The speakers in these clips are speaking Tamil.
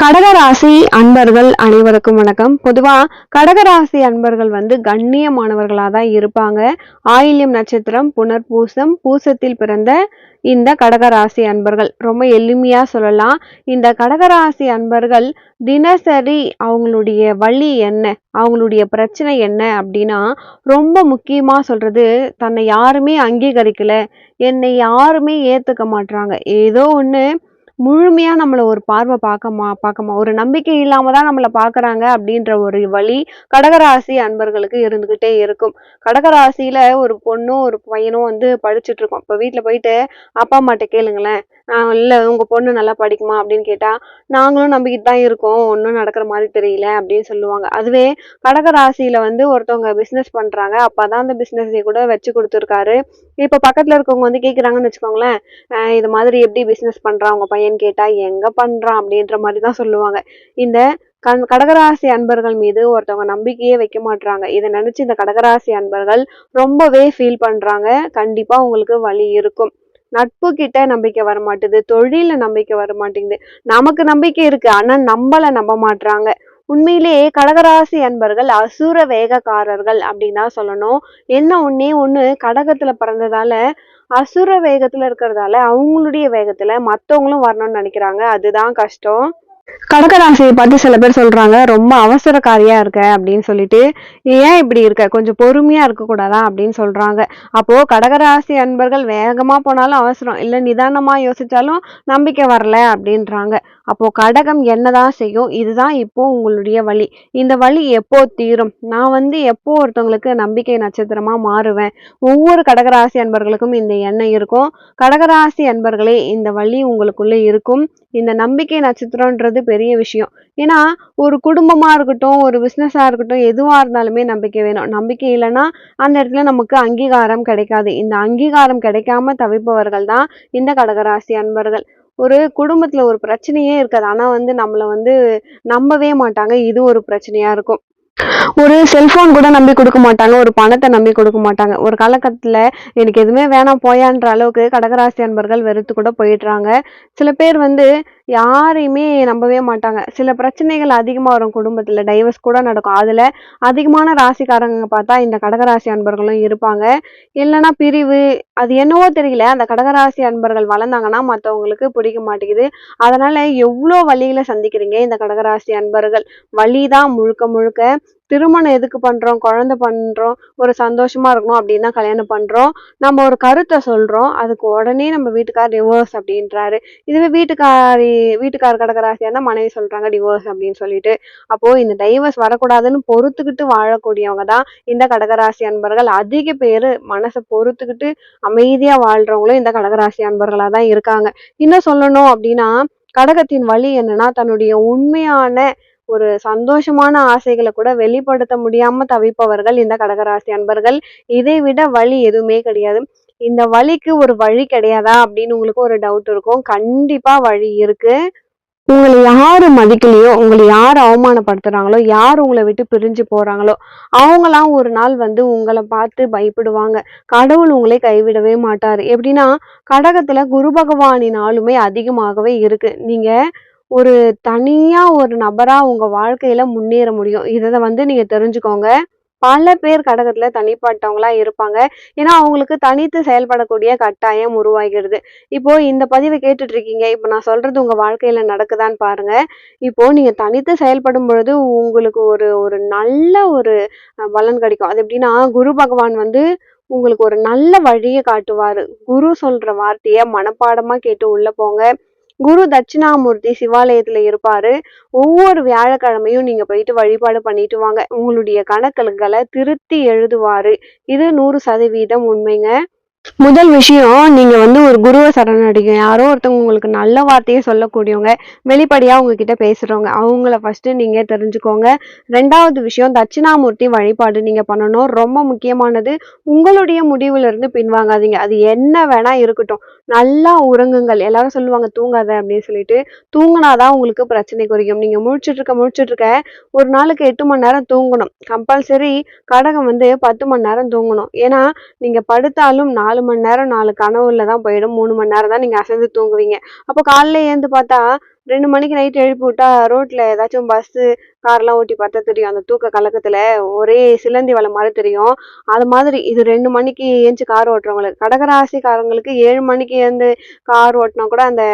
கடகராசி அன்பர்கள் அனைவருக்கும் வணக்கம். பொதுவா கடகராசி அன்பர்கள் வந்து கண்ணியமானவர்களாக தான் இருப்பாங்க. ஆயில்யம் நட்சத்திரம் புனர்பூசம் பூசத்தில் பிறந்த இந்த கடகராசி அன்பர்கள். ரொம்ப எளிமையா சொல்லலாம். இந்த கடகராசி அன்பர்கள் தினசரி அவங்களுடைய வழி என்ன? அவங்களுடைய பிரச்சனை என்ன அப்படின்னா ரொம்ப முக்கியமா சொல்றது தன்னை யாருமே அங்கீகரிக்கல. என்னை யாருமே ஏத்துக்க மாட்டாங்க ஏதோ ஒன்று முழுமையா நம்மள ஒரு பார்வை பார்க்கமா பார்க்கமா. ஒரு நம்பிக்கை இல்லாம தான் நம்மள பார்க்குறாங்க அப்படின்ற ஒரு வழி கடகராசி அன்பர்களுக்கு இருந்துகிட்டே இருக்கும். கடகராசியில ஒரு பொண்ணும் ஒரு பையனும் வந்து படிச்சுட்டு இருக்கோம். இப்ப வீட்ல போயிட்டு அப்பா அம்மாட்ட கேளுங்களேன். நான் இல்லை உங்கள் பொண்ணு நல்லா படிக்குமா? அப்படின்னு கேட்டால் நாங்களும் நம்பிக்கிட்டு தான் இருக்கோம். ஒன்றும் நடக்கிற மாதிரி தெரியல. அப்படின்னு சொல்லுவாங்க. அதுவே கடகராசியில் வந்து ஒருத்தவங்க பிஸ்னஸ் பண்ணுறாங்க அப்போ தான் அந்த பிஸ்னஸை கூட வச்சு கொடுத்துருக்காரு. இப்போ பக்கத்தில் இருக்கவங்க வந்து கேட்குறாங்கன்னு வச்சுக்கோங்களேன். இது மாதிரி எப்படி பிஸ்னஸ் பண்ணுறான் உங்கள் பையன் கேட்டால் எங்கே பண்ணுறான் அப்படின்ற மாதிரி தான் சொல்லுவாங்க. இந்த கண் கடகராசி அன்பர்கள் மீது ஒருத்தவங்க நம்பிக்கையே வைக்க மாட்டுறாங்க இதை நினச்சி இந்த கடகராசி அன்பர்கள் ரொம்பவே ஃபீல் பண்ணுறாங்க கண்டிப்பாக உங்களுக்கு வழி இருக்கும். நட்பு கிட்ட நம்பிக்கை வர மாட்டேது தொழில நம்பிக்கை வர மாட்டேங்குது நமக்கு நம்பிக்கை இருக்கு ஆனா நம்மள நம்ப மாட்டாங்க உண்மையிலேயே கடகராசி அன்பர்கள் அசுர வேகக்காரர்கள் அப்படின்னு தான் சொல்லணும். என்ன ஒன்னே ஒண்ணு கடகத்துல பிறந்ததால அசுர வேகத்துல இருக்கிறதால அவங்களுடைய வேகத்துல மத்தவங்களும் வரணும்னு நினைக்கிறாங்க. அதுதான் கஷ்டம். கடகராசியை பார்த்து சில பேர் சொல்றாங்க ரொம்ப அவசரக்காரியா இருக்க அப்படின்னு சொல்லிட்டு. ஏன் இப்படி இருக்க? கொஞ்சம் பொறுமையா இருக்க கூடாதா அப்படின்னு சொல்றாங்க. அப்போ கடகராசி அன்பர்கள் வேகமா போனாலும் அவசரம். இல்ல நிதானமா யோசிச்சாலும் நம்பிக்கை வரல அப்படின்றாங்க. அப்போ கடகம் என்னதான் செய்யும்? இதுதான் இப்போ உங்களுடைய வழி. இந்த வழி எப்போ தீரும்? நான் வந்து எப்போ ஒருத்தவங்களுக்கு நம்பிக்கை நட்சத்திரமா மாறுவேன்? ஒவ்வொரு கடகராசி அன்பர்களுக்கும் இந்த எண்ணம் இருக்கும். கடகராசி அன்பர்களே இந்த வழி உங்களுக்குள்ள இருக்கும். இந்த நம்பிக்கை நட்சத்திரம்ன்றது பெரிய விஷயம். ஏன்னா ஒரு குடும்பமா இருக்கட்டும் ஒரு பிசினஸா இருக்கட்டும் எதுவா இருந்தாலுமே நம்பிக்கை வேணும். நம்பிக்கை இல்லைன்னா அந்த இடத்துல நமக்கு அங்கீகாரம் கிடைக்காது. இந்த அங்கீகாரம் கிடைக்காம தவிப்பவர்கள் தான் இந்த கடகராசி அன்பர்கள். ஒரு குடும்பத்துல ஒரு பிரச்சனையே இருக்காது. ஆனா வந்து நம்மள வந்து நம்பவே மாட்டாங்க. இது ஒரு பிரச்சனையா இருக்கும். ஒரு செல்போன் கூட நம்பி கொடுக்க மாட்டாங்க. ஒரு பணத்தை நம்பி கொடுக்க மாட்டாங்க. ஒரு காலகட்டத்தில் எனக்கு எதுவுமே வேணாம் போயான்ற அளவுக்கு கடகராசி அன்பர்கள் வெறுத்து கூட போயிடுறாங்க. சில பேர் வந்து யாரையுமே நம்பவே மாட்டாங்க. சில பிரச்சனைகள் அதிகமாக வரும் குடும்பத்தில். டைவர்ஸ் கூட நடக்கும். அதில் அதிகமான ராசிக்காரங்க பார்த்தா இந்த கடகராசி அன்பர்களும் இருப்பாங்க. இல்லைன்னா பிரிவு அது என்னவோ தெரியல. அந்த கடகராசி அன்பர்கள் வளர்ந்தாங்கன்னா மற்றவங்களுக்கு பிடிக்க மாட்டேங்குது. அதனால் எவ்வளோ வழிகளை சந்திக்கிறீங்க இந்த கடகராசி அன்பர்கள்? வழி தான் முழுக்க முழுக்க திருமணம் எதுக்கு பண்றோம்? குழந்தை பண்றோம். ஒரு சந்தோஷமா இருக்கணும் அப்படின்னு தான் கல்யாணம் பண்றோம். நம்ம ஒரு கருத்தை சொல்றோம். அதுக்கு உடனே நம்ம வீட்டுக்கார் டிவோர்ஸ் அப்படின்றாரு. இதுவே வீட்டுக்காரி வீட்டுக்கார் கடகராசியா இருந்தா மனைவி சொல்றாங்க டிவோர்ஸ் அப்படின்னு சொல்லிட்டு. அப்போ இந்த டைவர்ஸ் வரக்கூடாதுன்னு பொறுத்துக்கிட்டு வாழக்கூடியவங்க தான் இந்த கடகராசி அன்பர்கள். அதிக பேர் மனசை பொறுத்துக்கிட்டு அமைதியா வாழ்றவங்களும் இந்த கடகராசி அன்பர்களா தான் இருக்காங்க. இன்னும் சொல்லணும் அப்படின்னா கடகத்தின் வழி என்னன்னா தன்னுடைய உண்மையான ஒரு சந்தோஷமான ஆசைகளை கூட வெளிப்படுத்த முடியாம தவிப்பவர்கள் இந்த கடகராசி அன்பர்கள். இதை விட வழி எதுவுமே கிடையாது. இந்த வழிக்கு ஒரு வழி கிடையாதா அப்படின்னு உங்களுக்கு ஒரு டவுட் இருக்கும். கண்டிப்பா வழி இருக்கு. உங்களை யாரு மதிக்கலையோ உங்களை யார் அவமானப்படுத்துறாங்களோ யார் உங்களை விட்டு பிரிஞ்சு போறாங்களோ அவங்களாம் ஒரு நாள் வந்து உங்களை பார்த்து பயப்படுவாங்க. கடவுள் உங்களை கைவிடவே மாட்டாரு. எப்படின்னா கடகத்துல குரு பகவானின் ஆளுமை அதிகமாகவே இருக்கு. நீங்க ஒரு தனியா ஒரு நபரா உங்க வாழ்க்கையில முன்னேற முடியும். இதை வந்து நீங்க தெரிஞ்சுக்கோங்க. பல பேர் கடகத்துல தனிப்பட்டவங்களா இருப்பாங்க. ஏன்னா அவங்களுக்கு தனித்து செயல்படக்கூடிய கட்டாயம் உருவாகிறது இப்போ இந்த பதிவை கேட்டுட்டு இருக்கீங்க இப்போ நான் சொல்றது உங்க வாழ்க்கையில நடக்குதான்னு பாருங்க. இப்போ நீங்க தனித்து செயல்படும் பொழுது உங்களுக்கு ஒரு ஒரு நல்ல ஒரு பலன் கிடைக்கும். அது எப்படின்னா குரு பகவான் வந்து உங்களுக்கு ஒரு நல்ல வழியை காட்டுவார். குரு சொல்ற வார்த்தையை மனப்பாடமா கேட்டு உள்ள போங்க. குரு தட்சிணாமூர்த்தி சிவாலயத்துல இருப்பாரு. ஒவ்வொரு வியாழக்கிழமையும் நீங்க போயிட்டு வழிபாடு பண்ணிட்டு வாங்க. உங்களுடைய கணக்குகளை திருத்தி எழுதுவாரு. இது நூறு சதவீதம் உண்மைங்க. முதல் விஷயம் நீங்க வந்து ஒரு குருவை சரணடைங்க. யாரோ ஒருத்தவங்க உங்களுக்கு நல்ல வார்த்தையை சொல்லக்கூடியவங்க வெளிப்படையா உங்ககிட்ட பேசுறவங்க அவங்கள ஃபர்ஸ்ட் நீங்க தெரிஞ்சுக்கோங்க. ரெண்டாவது விஷயம் தட்சிணாமூர்த்தி வழிபாடு நீங்க பண்ணணும். ரொம்ப முக்கியமானது உங்களுடைய முடிவுல இருந்து பின்வாங்காதீங்க. அது என்ன வேணா இருக்கட்டும். நல்லா உறங்குங்கள். எல்லாரும் சொல்லுவாங்க தூங்காத அப்படின்னு சொல்லிட்டு. தூங்கினாதான் உங்களுக்கு பிரச்சனை குறையும். நீங்க முழிச்சுட்டு இருக்க முழிச்சுட்டு இருக்க ஒரு நாளுக்கு எட்டு மணி நேரம் தூங்கணும். கம்பல்சரி கடகம் வந்து பத்து மணி நேரம் தூங்கணும். ஏன்னா நீங்க படுத்தாலும் நான் நாலு மணி நேரம் நாலு கனவுல தான் போயிடும். மூணு மணி நேரம் தான் நீங்கள் அசைந்து தூங்குவீங்க. அப்போ காலைல ஏந்து பார்த்தா ரெண்டு மணிக்கு நைட் எழுப்பி விட்டா ரோட்டில் ஏதாச்சும் பஸ்ஸு கார்லாம் ஓட்டி பார்த்தா தெரியும். அந்த தூக்க கலக்கத்தில் ஒரே சிலந்தி வலை மாதிரி தெரியும். அது மாதிரி இது ரெண்டு மணிக்கு ஏஞ்சி கார் ஓட்டுறவங்களுக்கு கடகராசிக்காரங்களுக்கு ஏழு மணிக்கு ஏந்து கார் ஓட்டினா கூட அந்த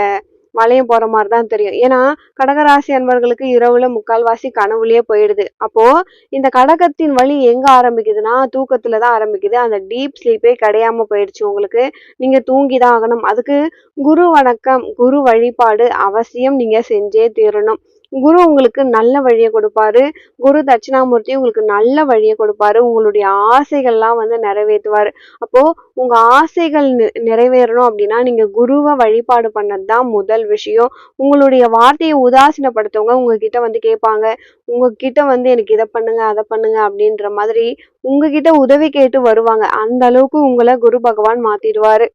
மலையும் போற மாதிரி தான் தெரியும். ஏன்னா கடகராசி அன்பர்களுக்கு இரவுல முக்கால்வாசி கனவுலயே போயிடுது. அப்போ இந்த கடகத்தின் வழி எங்க ஆரம்பிக்குதுன்னா தூக்கத்துல தான் ஆரம்பிக்குது. அந்த டீப் ஸ்லீப்பே கிடையாம போயிடுச்சு உங்களுக்கு. நீங்க தூங்கி தான் ஆகணும். அதுக்கு குரு வணக்கம் குரு வழிபாடு அவசியம் நீங்க செஞ்சே தீரணும். குரு உங்களுக்கு நல்ல வழியை கொடுப்பாரு. குரு தட்சிணாமூர்த்தி உங்களுக்கு நல்ல வழியை கொடுப்பாரு. உங்களுடைய ஆசைகள்லாம் வந்து நிறைவேற்றுவார். அப்போ உங்க ஆசைகள் நிறைவேறணும் அப்படின்னா நீங்க குருவை வழிபாடு பண்ணது தான் முதல் விஷயம். உங்களுடைய வார்த்தையை உதாசீனப்படுத்தவங்க உங்ககிட்ட வந்து கேட்பாங்க. உங்ககிட்ட வந்து எனக்கு இதை பண்ணுங்க அதை பண்ணுங்க அப்படின்ற மாதிரி உங்ககிட்ட உதவி கேட்டு வருவாங்க. அந்த அளவுக்கு உங்களை குரு பகவான் மாத்திடுவாரு.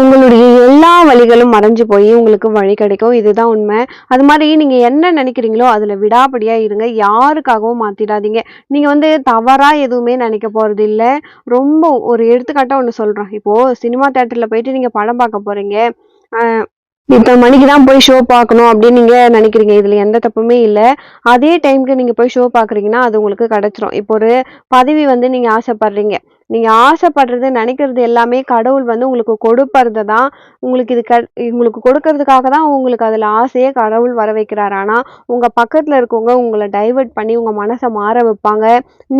உங்களுடைய எல்லா வழிகளும் மறைஞ்சு போய் உங்களுக்கு வழி கிடைக்கும். இதுதான் உண்மை. அது மாதிரி நீங்கள் என்ன நினைக்கிறீங்களோ அதில் விடாபடியாக இருங்க. யாருக்காகவும் மாற்றிடாதீங்க நீங்கள் வந்து தவறாக எதுவுமே நினைக்க போகிறது இல்லை. ரொம்ப ஒரு எடுத்துக்காட்டாக ஒன்று சொல்கிறேன் இப்போது சினிமா தேட்டரில் போயிட்டு நீங்கள் படம் பார்க்க போகிறீங்க இத்தனை மணிக்கு தான் போய் ஷோ பார்க்கணும் அப்படின்னு நீங்கள் நினைக்கிறீங்க. இதில் எந்த தப்புமே இல்லை. அதே டைம்க்கு நீங்கள் போய் ஷோ பார்க்குறீங்கன்னா அது உங்களுக்கு கிடைச்சிரும். இப்போ ஒரு பதவி வந்து நீங்கள் ஆசைப்படுறீங்க. நீங்கள் ஆசைப்படுறது நினைக்கிறது எல்லாமே கடவுள் வந்து உங்களுக்கு கொடுப்பறது தான் உங்களுக்கு இது க உங்களுக்கு கொடுக்கறதுக்காக தான் உங்களுக்கு அதில் ஆசையே கடவுள் வர வைக்கிறாரு. ஆனால் உங்கள் பக்கத்தில் இருக்கவங்க உங்களை டைவெர்ட் பண்ணி உங்கள் மனசை மாற வைப்பாங்க.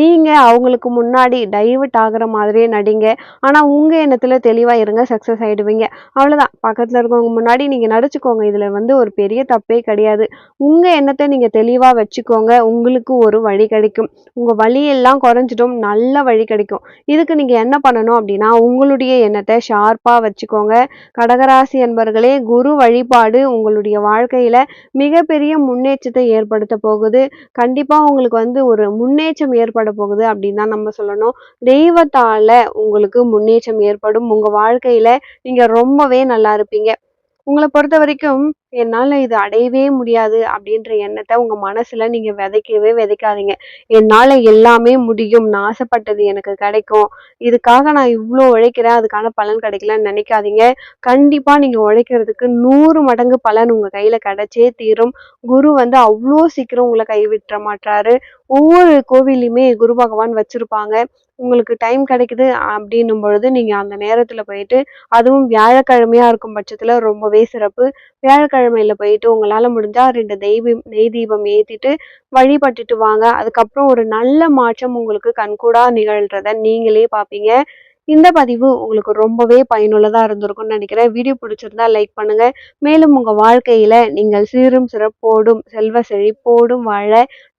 நீங்கள் அவங்களுக்கு முன்னாடி டைவெர்ட் ஆகிற மாதிரியே நடிங்க. ஆனால் உங்கள் எண்ணத்தில் தெளிவாக இருங்க சக்ஸஸ் ஆகிடுவீங்க அவ்வளோதான் பக்கத்தில் இருக்கவங்க முன்னாடி நீங்கள் நடிச்சுக்கோங்க. இதில் வந்து ஒரு பெரிய தப்பே கிடையாது. உங்கள் எண்ணத்தை நீங்கள் தெளிவாக வச்சுக்கோங்க. உங்களுக்கு ஒரு வழி கிடைக்கும். உங்கள் வழியெல்லாம் குறைஞ்சிட்டும் நல்ல வழி கிடைக்கும். இதுக்கு நீங்கள் என்ன பண்ணணும் அப்படின்னா உங்களுடைய எண்ணத்தை ஷார்ப்பாக வச்சுக்கோங்க. கடகராசி என்பர்களே குரு வழிபாடு உங்களுடைய வாழ்க்கையில் மிகப்பெரிய முன்னேற்றத்தை ஏற்படுத்த போகுது. கண்டிப்பாக உங்களுக்கு வந்து ஒரு முன்னேற்றம் ஏற்பட போகுது அப்படின்னு தான் நம்ம சொல்லணும். தெய்வத்தால் உங்களுக்கு முன்னேற்றம் ஏற்படும். உங்கள் வாழ்க்கையில் நீங்கள் ரொம்பவே நல்லா இருப்பீங்க. உங்களை பொறுத்த வரைக்கும் என்னால் இது அடையவே முடியாது அப்படின்ற எண்ணத்தை உங்கள் மனசில் நீங்கள் விதைக்கவே விதைக்காதீங்க. என்னால் எல்லாமே முடியும் நான் ஆசைப்பட்டது எனக்கு கிடைக்கும். இதுக்காக நான் இவ்வளோ உழைக்கிறேன் அதுக்கான பலன் கிடைக்கலன்னு நினைக்காதீங்க. கண்டிப்பாக நீங்கள் உழைக்கிறதுக்கு நூறு மடங்கு பலன் உங்கள் கையில் கிடைச்சே தீரும். குரு வந்து அவ்வளோ சீக்கிரம் உங்களை கைவிட்டுற மாட்டாரு ஒவ்வொரு கோவிலையுமே குரு பகவான் வச்சுருப்பாங்க. உங்களுக்கு டைம் கிடைக்குது அப்படின்னும் பொழுது நீங்கள் அந்த நேரத்தில் போயிட்டு அதுவும் வியாழக்கிழமையாக இருக்கும் பட்சத்தில் ரொம்பவே சிறப்பு. வியாழக்கிழமையில் போயிட்டு உங்களால் முடிஞ்சால் ரெண்டு தெய்வம் நெய் தீபம் ஏற்றிட்டு வழிபட்டுட்டு வாங்க. அதுக்கப்புறம் ஒரு நல்ல மாற்றம் உங்களுக்கு கண்கூடாக நிகழ்கிறத நீங்களே பார்ப்பீங்க. இந்த பதிவு உங்களுக்கு ரொம்பவே பயனுள்ளதாக இருந்திருக்கும்னு நினைக்கிறேன். வீடியோ பிடிச்சிருந்தா லைக் பண்ணுங்க. மேலும் உங்கள் வாழ்க்கையில் நீங்கள் சீரும் சிறப்போடும் செல்வ செழிப்போடும் வாழ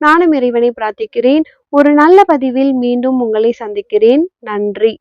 நானும் இறைவனை பிரார்த்திக்கிறேன். ஒரு நல்ல பதிவில் மீண்டும் உங்களை சந்திக்கிறேன். நன்றி.